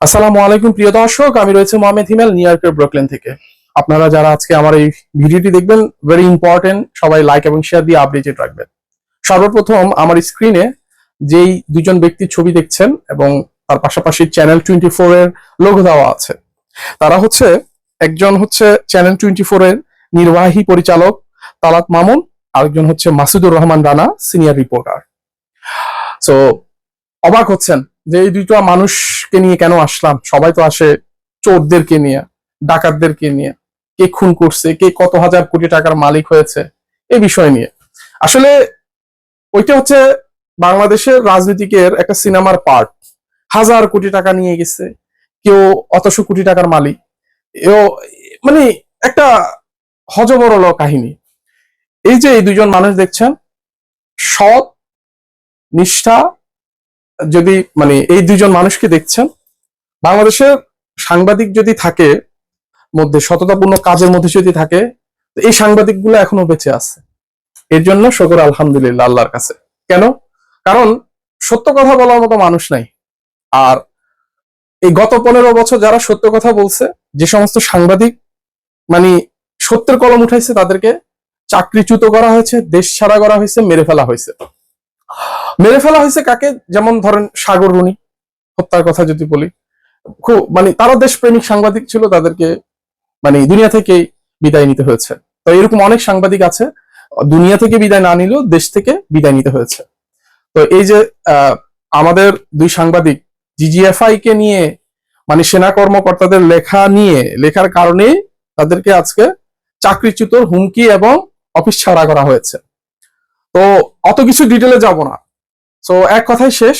আসসালামু আলাইকুম, প্রিয় দর্শক। আমি রয়েছে মোহাম্মদ হিমেল নিউ ইয়র্কের ব্রুকলিন থেকে। আপনারা যারা আজকে আমার এই ভিডিওটি দেখবেন ভেরি ইম্পর্টেন্ট সবাই লাইক এবং শেয়ার দিয়ে আপডেটেড রাখবেন। সর্বপ্রথম আমার স্ক্রিনে যেই দুজন ব্যক্তির ছবি দেখছেন এবং তার পাশাপাশি চ্যানেল টোয়েন্টি ফোর এর লোগো দেওয়া আছে, তারা হচ্ছে একজন হচ্ছে চ্যানেল টোয়েন্টি ফোর এর নির্বাহী পরিচালক তালাত মামুন, আরেকজন হচ্ছে Masudur Rahman Rana senior reporter so অবাক হচ্ছেন যে এই দুইটা মানুষকে নিয়ে কেন আসলাম? সবাই তো আসে চোরদেরকে নিয়ে, ডাকাতদেরকে নিয়ে। কে খুন করছে, কে কত হাজার কোটি টাকার মালিক হয়েছে এই বিষয় নিয়ে। আসলে ওইটা হচ্ছে বাংলাদেশের রাজনীতিকের একটা সিনেমার পার্ট। হাজার কোটি টাকা নিয়ে গেছে, কেউ অতশো কোটি টাকার মালিক। এও মানে একটা হজবরল কাহিনী। এই যে এই দুজন মানুষ দেখছেন, সৎ, নিষ্ঠা যদি মানে এই দুজন মানুষকে দেখছেন বাংলাদেশের সাংবাদিক যদি থাকে মধ্যে, সততাপূর্ণ কাজের মধ্যে যদি থাকে এই সাংবাদিকগুলো এখনও বেঁচে আছে। এর জন্য শকর আলহামদুলিল্লাহ আল্লাহর কাছে। কেন? কারণ সত্য কথা বলার মতো মানুষ নাই। আর এই গত পনেরো বছর যারা সত্য কথা বলছে, যে সমস্ত সাংবাদিক মানে সত্যের কলম উঠাইছে, তাদেরকে চাকরিচ্যুত করা হয়েছে, দেশ ছাড়া করা হয়েছে, মেরে ফেলা হয়েছে। মেরে ফেলা হয়েছে কাকে? যেমন ধরেন সাগর রুনি হত্যার কথা যদি বলি। খুব মানে তারা দেশপ্রেমিক সাংবাদিক ছিল, তাদেরকে মানে দুনিয়া থেকে বিদায় নিতে হয়েছে। তো এরকম অনেক সাংবাদিক আছে, দুনিয়া থেকে বিদায় না নিলেও দেশ থেকে বিদায় নিতে হয়েছে। তো এই যে আমাদের দুই সাংবাদিক জিজিএফআই কে নিয়ে মানে সেনা কর্মকর্তাদের লেখা নিয়ে, লেখার কারণে তাদেরকে আজকে চাকরিচ্যুত হুমকি এবং অফিস ছাড়া করা হয়েছে। তো অত কিছু ডিটেলে যাব না। তো এক কথাই শেষ,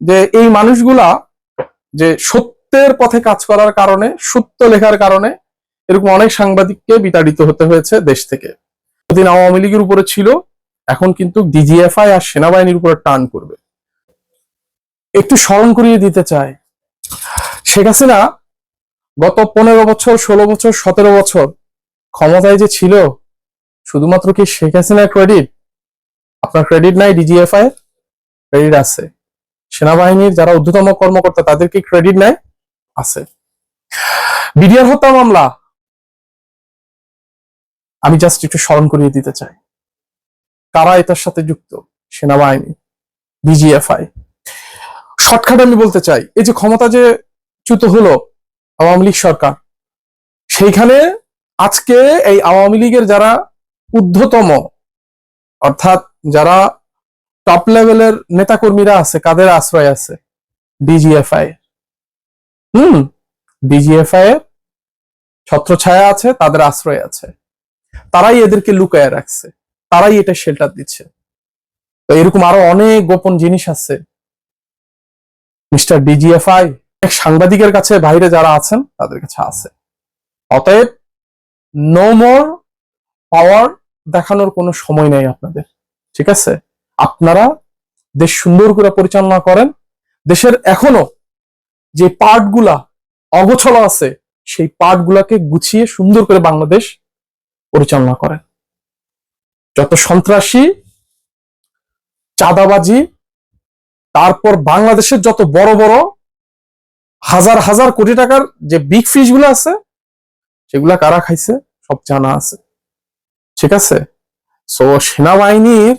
যে এই মানুষগুলা যে সত্যের পথে কাজ করার কারণে, সত্য লেখার কারণে এরকম অনেক সাংবাদিককে বিতাড়িত হতে হয়েছে দেশ থেকে। দিন আওয়ামী লীগের উপরে ছিল, এখন কিন্তু ডিজিএফআই আর সেনাবাহিনীর উপরে টান করবে। একটু স্মরণ করিয়ে দিতে চায় শেখ হাসিনা গত পনেরো বছর, ষোলো বছর, সতেরো বছর ক্ষমতায় যে ছিল, শুধুমাত্র কি শেখ হাসিনার ক্রেডিট আপনার ক্রেডিট নাই ডিজিএফআই এর ক্রেডিট আছে। সেনাবাহিনীর যারা ঊর্ধ্বতম কর্মকর্তা তাদের কি ক্রেডিট নেয়, আছে। বিডিআর হত্যা মামলা। আমি জাস্ট একটু স্মরণ করিয়ে দিতে চাই। কারা এটার সাথে যুক্ত? সেনাবাহিনী বিজিএফআই শর্টকাট আমি বলতে চাই, এই যে ক্ষমতা যে চ্যুত হলো আওয়ামী লীগ সরকার, সেইখানে আজকে এই আওয়ামী লীগের যারা ঊর্ধ্বতম, অর্থাৎ যারা টপ লেভেলের নেতাকর্মীরা আছে, কাদের আশ্রয় আছে? ডিজিএফআই হুম ডিজিএফআই এর ছত্রছায়া আছে, তাদের আশ্রয় আছে। তারাই এদেরকে লুকায় রাখছে, তারাই এটা শেল্টার দিচ্ছে। তো এরকম আরও অনেক গোপন জিনিস আছে। মিস্টার ডিজিএফআই এক সাংবাদিকের কাছে বাইরে যারা আছেন, তাদের কাছে আছে। অতএব নো মোর পাওয়ার দেখানোর কোনো সময় নেই আপনাদের, ঠিক আছে? আপনারা দেশ সুন্দর করে পরিচালনা করেন। দেশের এখনও যে পার্টগুলা অগোছলা আছে, সেই পার্টগুলাকে গুছিয়ে সুন্দর করে বাংলাদেশ পরিচালনা করেন। যত সন্ত্রাসী, চাঁদাবাজি, তারপর বাংলাদেশের যত বড় বড় হাজার হাজার কোটি টাকার যে বিগ ফিশগুলো আছে, সেগুলা কারা খাইছে? সব জানা আছে। ঠিক আছে? সো সেনাবাহিনীর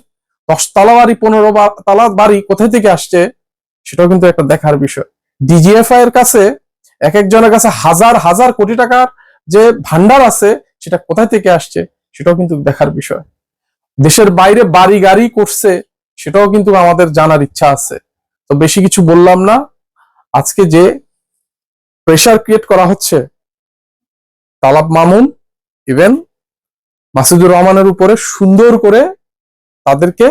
দশতলা বাড়ি, পনেরো তলা বাড়ি কোথায় থেকে আসছে সেটাও কিন্তু একটা দেখার বিষয়। ডিজিএফআই এর কাছে এক একজনের কাছে হাজার হাজার কোটি টাকার যে ভান্ডার আছে সেটা কোথায় থেকে আসছে সেটাও কিন্তু দেখার বিষয়। দেশের বাইরে বাড়ি, গাড়ি করছে সেটাও কিন্তু আমাদের জানার ইচ্ছা আছে। তো বেশি কিছু বললাম না। আজকে যে প্রেশার ক্রিয়েট করা হচ্ছে, তালাব মামুন ইভেন মাসুদুর রহমানের উপরে সুন্দর করে তাদেরকে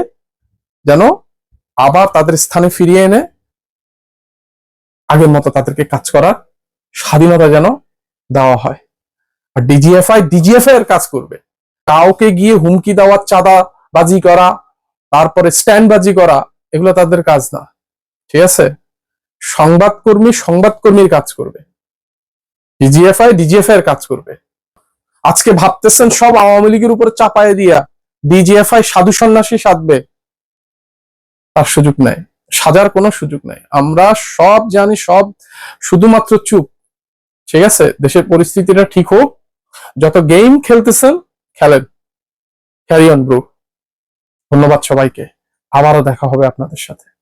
যেন আবার তাদের স্থানে ফিরিয়ে এনে আগের মতো তাদেরকে কাজ করার স্বাধীনতা যেন দেওয়া হয়। আর ডিজিএফআই ডিজিএফআই এর কাজ করবে। কাউকে গিয়ে হুমকি দেওয়ার চাঁদা বাজি করা, তারপরে স্ট্যান্ড বাজি করা, এগুলো তাদের কাজ না। ঠিক আছে? সংবাদকর্মী সংবাদকর্মীর কাজ করবে। ডিজিএফআই ডিজিএফআই এর কাজ করবে। আজকে ভাবতেছেন সব আওয়ামী লীগের উপরে চাপায় দিয়া ডিজিএফআই সাধু সন্ন্যাসী সাধবে, তার সুযোগ নাই। সাজার কোনো সুযোগ নাই। আমরা সব জানি, সব শুধুমাত্র চুপ। ঠিক আছে? দেশের পরিস্থিতিটা ঠিক হোক। যত গেম খেলতেছেন, খেলেন। ক্যারি অন ব্রু ধন্যবাদ সবাইকে। আবারও দেখা হবে আপনাদের সাথে।